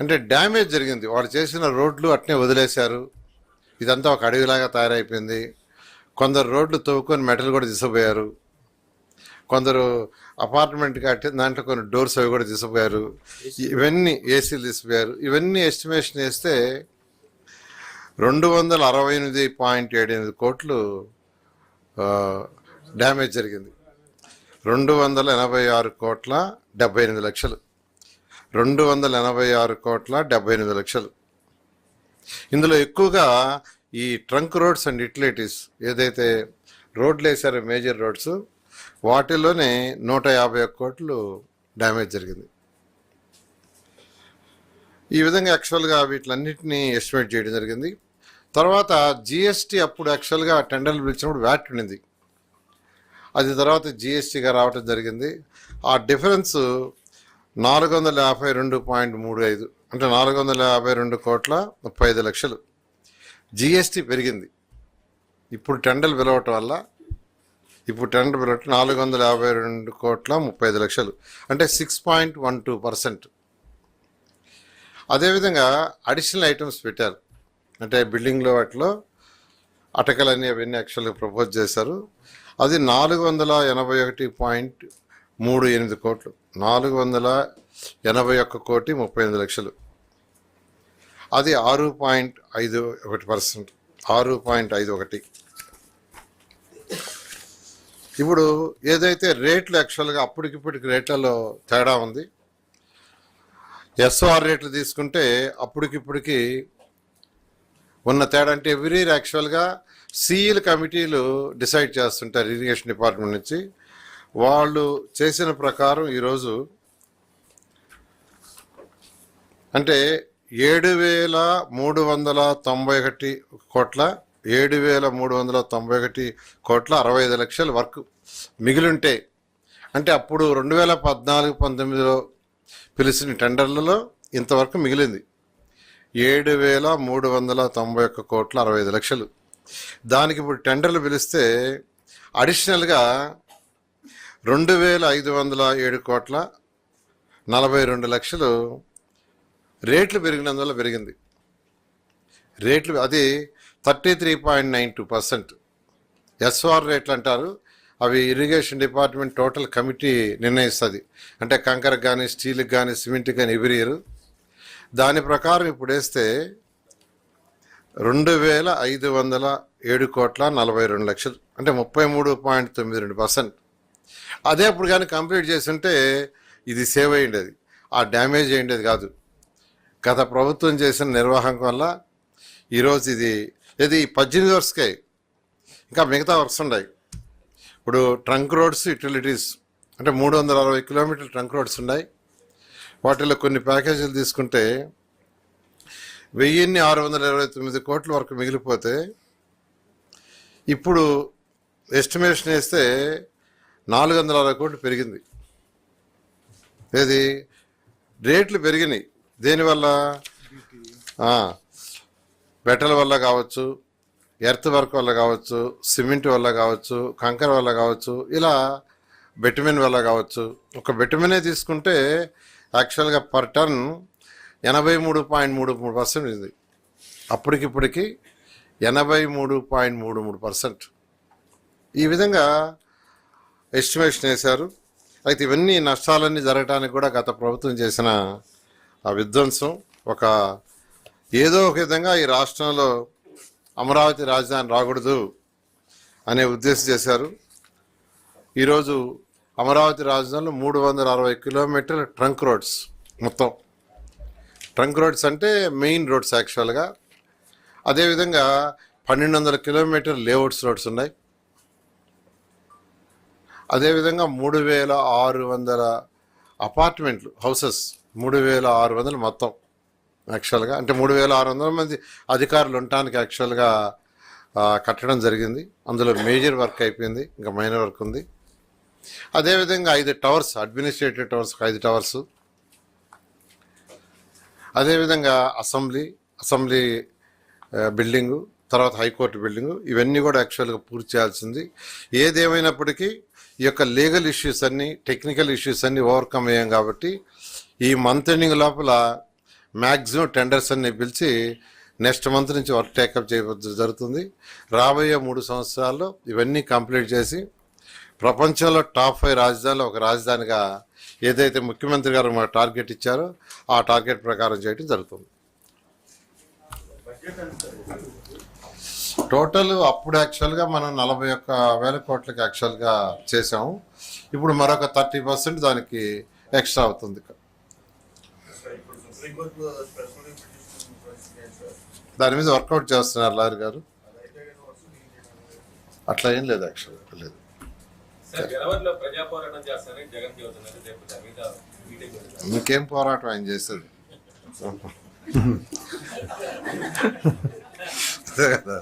అంటే డ్యామేజ్ జరిగింది. వాడు చేసిన రోడ్లు అట్నే వదిలేశారు. ఇదంతా ఒక అడవిలాగా తయారైపోయింది. కొందరు రోడ్లు తవ్వుకొని మెటల్ కూడా తీసుకుపోయారు కొందరు అపార్ట్మెంట్ కట్టి దాంట్లో కొన్ని డోర్స్ అవి కూడా తీసుకుపోయారు ఇవన్నీ ఏసీలు తీసుకుపోయారు ఇవన్నీ ఎస్టిమేషన్ వేస్తే రెండు వందల అరవై ఎనిమిది పాయింట్ ఏడు ఎనిమిది కోట్లు డ్యామేజ్ జరిగింది. రెండు వందల ఎనభై ఆరు కోట్ల డెబ్బై ఎనిమిది లక్షలు. రెండు వందల ఎనభై ఆరు కోట్ల డెబ్బై ఎనిమిది లక్షలు. ఇందులో ఎక్కువగా ఈ ట్రంక్ రోడ్స్ అండ్ యుటిలిటీస్ ఏదైతే రోడ్లు వేసారో మేజర్ రోడ్స్ వాటిలోనే నూట యాభై ఒక్క కోట్లు డ్యామేజ్ జరిగింది. ఈ విధంగా యాక్చువల్గా వీటిలన్నింటినీ ఎస్టిమేట్ చేయడం జరిగింది. తర్వాత జిఎస్టీ అప్పుడు యాక్చువల్గా టెండర్లు పిలిచినప్పుడు వ్యాట్ ఉండింది. అది తర్వాత జిఎస్టీగా రావటం జరిగింది. ఆ డిఫరెన్స్ నాలుగు వందల యాభై రెండు పాయింట్ మూడు ఐదు అంటే నాలుగు వందల యాభై రెండు కోట్ల ముప్పై ఐదు లక్షలు. జిఎస్టీ పెరిగింది. ఇప్పుడు టెండర్లు పిలవటం వల్ల ఇప్పుడు టెండర్ పిలవటం నాలుగు వందల యాభై రెండు కోట్ల ముప్పై ఐదు లక్షలు. అంటే six point one two percent. అదేవిధంగా అడిషనల్ ఐటమ్స్ పెట్టారు. అంటే బిల్డింగ్లో వాటిలో అటకలన్నీ అవన్నీ యాక్చువల్గా ప్రపోజ్ చేశారు. అది నాలుగు వందల ఎనభై ఒకటి పాయింట్ మూడు ఎనిమిది కోట్లు. నాలుగు వందల ఎనభై ఒక్క కోటి ముప్పై ఎనిమిది లక్షలు. అది ఆరు పాయింట్ ఐదు ఒకటి పర్సెంట్. ఆరు పాయింట్ ఐదు ఒకటి. ఇప్పుడు ఏదైతే రేట్లు యాక్చువల్గా అప్పటికిప్పటికి రేట్లలో తేడా ఉంది ఎస్ఓఆర్ రేట్లు తీసుకుంటే అప్పటికిప్పటికి ఉన్న తేడా అంటే ఎవ్రీ యాక్చువల్గా సీఈల కమిటీలు డిసైడ్ చేస్తుంటారు ఇరిగేషన్ డిపార్ట్మెంట్ నుంచి. వాళ్ళు చేసిన ప్రకారం ఈరోజు అంటే ఏడు వేల మూడు వందల తొంభై ఒకటి కోట్ల ఏడు వేల మూడు వందల తొంభై ఒకటి కోట్ల అరవై ఐదు లక్షల వర్క్ మిగిలింటే అంటే అప్పుడు రెండు వేల పద్నాలుగు పంతొమ్మిదిలో పిలిచిన టెండర్లలో ఇంతవరకు మిగిలింది. ఏడు వేల మూడు వందల తొంభై ఒక్క కోట్ల అరవై ఐదు లక్షలు. దానికి ఇప్పుడు టెండర్లు పిలిస్తే అడిషనల్గా రెండు వేల ఐదు వందల ఏడు కోట్ల నలభై రెండు లక్షలు రేట్లు పెరిగినందువల్ల పెరిగింది. రేట్లు అది thirty three point nine two percent. SR రేట్లు అంటారు. అవి ఇరిగేషన్ డిపార్ట్మెంట్ టోటల్ కమిటీ నిర్ణయిస్తుంది. అంటే కంకరకు కానీ స్టీల్కి కానీ సిమెంట్కి కానీ ఎవ్రీ ఇయర్ దాని ప్రకారం ఇప్పుడు వేస్తే రెండు వేల ఐదు వందల ఏడు కోట్ల నలభై రెండు లక్షలు అంటే ముప్పై మూడు పాయింట్ తొమ్మిది రెండు పర్సెంట్. అదే అప్పుడు కానీ కంప్లీట్ చేస్తుంటే ఇది సేవ్ అయ్యిండేది. ఆ డ్యామేజ్ అయ్యిండేది కాదు. గత ప్రభుత్వం చేసిన నిర్వాహం వల్ల ఈరోజు ఇది ఇది పద్దెనిమిది వర్క్స్కే ఇంకా మిగతా వర్క్స్ ఉన్నాయి. ఇప్పుడు ట్రంక్ రోడ్స్ యూటిలిటీస్ అంటే మూడు వందల అరవై కిలోమీటర్ల ట్రంక్ రోడ్స్ ఉన్నాయి. వాటిలో కొన్ని ప్యాకేజీలు తీసుకుంటే వెయ్యిన్ని ఆరు వందల ఇరవై తొమ్మిది కోట్ల వరకు మిగిలిపోతే ఇప్పుడు ఎస్టిమేషన్ వేస్తే నాలుగు వందల అరవై కోట్లు పెరిగింది. ఏది? రేట్లు పెరిగినాయి. దేనివల్ల బెటల వల్ల కావచ్చు ఎర్త్ వర్క్ వల్ల కావచ్చు సిమెంట్ వల్ల కావచ్చు కంకర వల్ల కావచ్చు ఇలా బెటమిన్ వల్ల కావచ్చు. ఒక బెటమినే తీసుకుంటే యాక్చువల్గా పర్ టర్న్ ఎనభై మూడు పాయింట్ మూడు మూడు పర్సెంట్ ఉంది అప్పటికిప్పటికి ఎనభై మూడు పాయింట్ మూడు మూడు పర్సెంట్. ఈ విధంగా ఎస్టిమేషన్ వేశారు. అయితే ఇవన్నీ నష్టాలన్నీ జరగడానికి కూడా గత ప్రభుత్వం చేసిన ఆ విధ్వంసం ఒక ఏదో ఒక విధంగా ఈ రాష్ట్రంలో అమరావతి రాజధాని రాకూడదు అనే ఉద్దేశం చేశారు. ఈరోజు అమరావతి రాజధానిలో మూడు వందల అరవై కిలోమీటర్ల ట్రంక్ రోడ్స్ మొత్తం. ట్రంక్ రోడ్స్ అంటే మెయిన్ రోడ్స్ యాక్చువల్గా. అదేవిధంగా పన్నెండు వందల కిలోమీటర్ లేఅవుట్స్ రోడ్స్ ఉన్నాయి. అదేవిధంగా మూడు వేల ఆరు వందల అపార్ట్మెంట్లు హౌసెస్ మూడు వేల ఆరు వందలు మొత్తం యాక్చువల్గా. అంటే మూడు వేల ఆరు వందల మంది అధికారులు ఉండటానికి యాక్చువల్గా కట్టడం జరిగింది. అందులో మేజర్ వర్క్ అయిపోయింది. ఇంకా మైనర్ వర్క్ ఉంది. అదేవిధంగా ఐదు టవర్స్ అడ్మినిస్ట్రేటివ్ టవర్స్ ఐదు టవర్స్. అదేవిధంగా అసెంబ్లీ అసెంబ్లీ బిల్డింగు తర్వాత హైకోర్టు బిల్డింగు ఇవన్నీ కూడా యాక్చువల్గా పూర్తి చేయాల్సింది. ఏదేమైనప్పటికీ ఈ యొక్క లీగల్ ఇష్యూస్ అన్ని టెక్నికల్ ఇష్యూస్ అన్ని ఓవర్కమ్ అయ్యాం కాబట్టి ఈ మంత్ ఎండింగ్ లోపల మ్యాక్సిమం టెండర్స్ అన్ని పిలిచి నెక్స్ట్ మంత్ నుంచి వర్క్ టేకప్ చేయ జరుగుతుంది. రాబోయే మూడు సంవత్సరాల్లో ఇవన్నీ కంప్లీట్ చేసి ప్రపంచంలో టాప్ ఫైవ్ రాజధానిలో ఒక రాజధానిగా ఏదైతే ముఖ్యమంత్రి గారు టార్గెట్ ఇచ్చారో ఆ టార్గెట్ ప్రకారం చేయడం జరుగుతుంది. టోటల్ అప్పుడు యాక్చువల్గా మనం నలభై ఒక్క వేల కోట్లకి యాక్చువల్గా చేసాము ఇప్పుడు మరొక థర్టీ పర్సెంట్ దానికి ఎక్స్ట్రా అవుతుంది. దాని మీద వర్కౌట్ చేస్తున్నారు లారీ గారు. అట్లా ఏం లేదు యాక్చువల్గా లేదు. ప్రజా పోరాటం ఆయన చేసేది? అదే కదా.